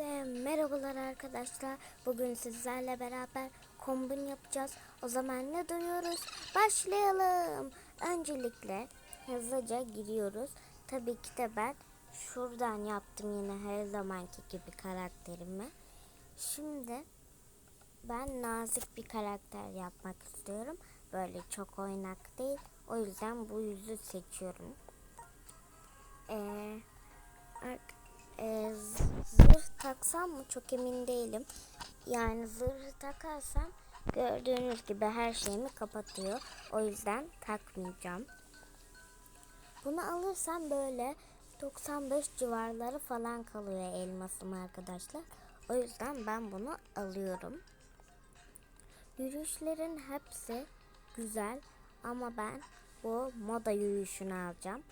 Hepinize merhabalar arkadaşlar. Bugün sizlerle beraber kombin yapacağız. O zaman ne duruyoruz? Başlayalım. Öncelikle hızlıca giriyoruz. Tabii ki de ben şuradan yaptım yine her zamanki gibi karakterimi. Şimdi ben nazik bir karakter yapmak istiyorum. Böyle çok oynak değil. O yüzden bu yüzü seçiyorum. Eee Ark- e, zırh taksam mı çok emin değilim. Yani zırhı takarsam gördüğünüz gibi her şeyimi kapatıyor. O yüzden takmayacağım. Bunu alırsam böyle 95 civarları falan kalıyor elmasım arkadaşlar. O yüzden ben bunu alıyorum. Yürüyüşlerin hepsi güzel ama ben bu moda yürüyüşünü alacağım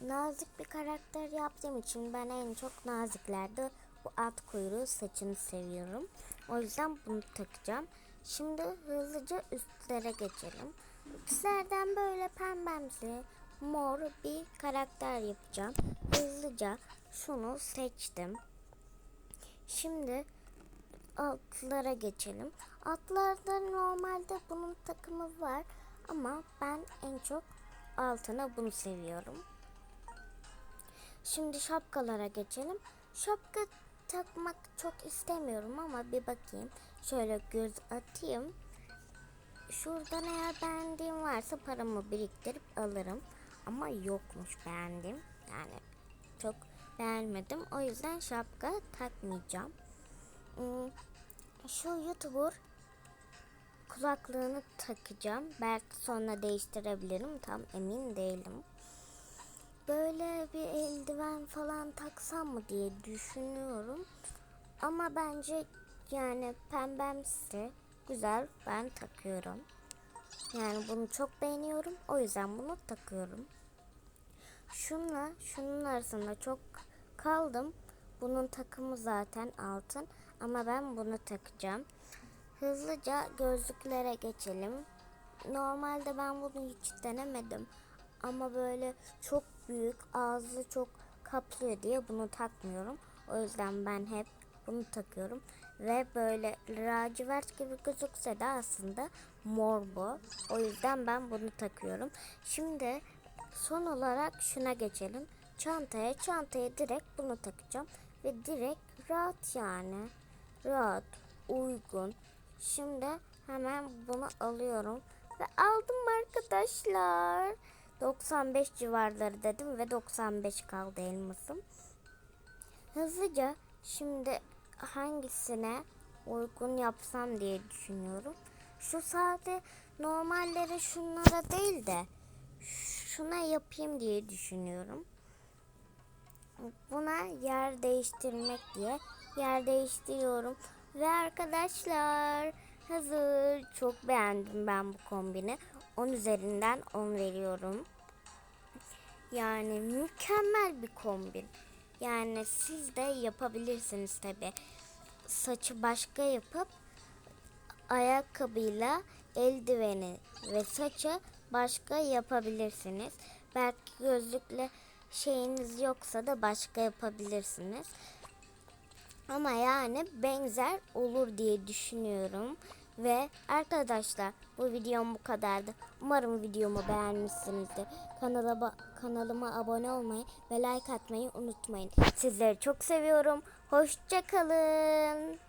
nazik bir karakter yaptığım için ben en çok naziklerde bu at kuyruğu saçını seviyorum. O yüzden bunu takacağım. Şimdi hızlıca üstlere geçelim. Üstlerden böyle pembemsi mor bir karakter yapacağım. Hızlıca şunu seçtim. Şimdi atlara geçelim. Atlarda normalde bunun takımı var ama ben en çok altına bunu seviyorum. Şimdi şapkalara geçelim. Şapka takmak çok istemiyorum ama bir bakayım. Şöyle göz atayım. Şuradan eğer beğendiğim varsa paramı biriktirip alırım. Ama yokmuş beğendiğim. Yani çok beğenmedim. O yüzden şapka takmayacağım. Hmm, Şu YouTuber kulaklığını takacağım. Belki sonra değiştirebilirim. Tam emin değilim böyle bir eldiven falan taksam mı diye düşünüyorum. Ama bence yani pembemsi güzel ben takıyorum. Yani bunu çok beğeniyorum. O yüzden bunu takıyorum. Şunla şunun arasında çok kaldım. Bunun takımı zaten altın ama ben bunu takacağım. Hızlıca gözlüklere geçelim. Normalde ben bunu hiç denemedim. Ama böyle çok büyük, ağzı çok kaplıyor diye bunu takmıyorum. O yüzden ben hep bunu takıyorum. Ve böyle lacivert gibi gözükse de aslında mor bu. O yüzden ben bunu takıyorum. Şimdi son olarak şuna geçelim. Çantaya, çantaya direkt bunu takacağım. Ve direkt rahat yani. Rahat, uygun. Şimdi hemen bunu alıyorum. Ve aldım arkadaşlar. 95 civarları dedim ve 95 kaldı elmasım. Hızlıca şimdi hangisine uygun yapsam diye düşünüyorum. Şu sade normalleri şunlara değil de şuna yapayım diye düşünüyorum. Buna yer değiştirmek diye yer değiştiriyorum. Ve arkadaşlar hazır. Çok beğendim ben bu kombini. 10 üzerinden 10 veriyorum. Yani mükemmel bir kombin. Yani siz de yapabilirsiniz tabi. Saçı başka yapıp ayakkabıyla eldiveni ve saçı başka yapabilirsiniz. Belki gözlükle şeyiniz yoksa da başka yapabilirsiniz. Ama yani benzer olur diye düşünüyorum. Ve arkadaşlar bu videom bu kadardı. Umarım videomu beğenmişsinizdir. Kanala kanalıma abone olmayı ve like atmayı unutmayın. Sizleri çok seviyorum. Hoşçakalın.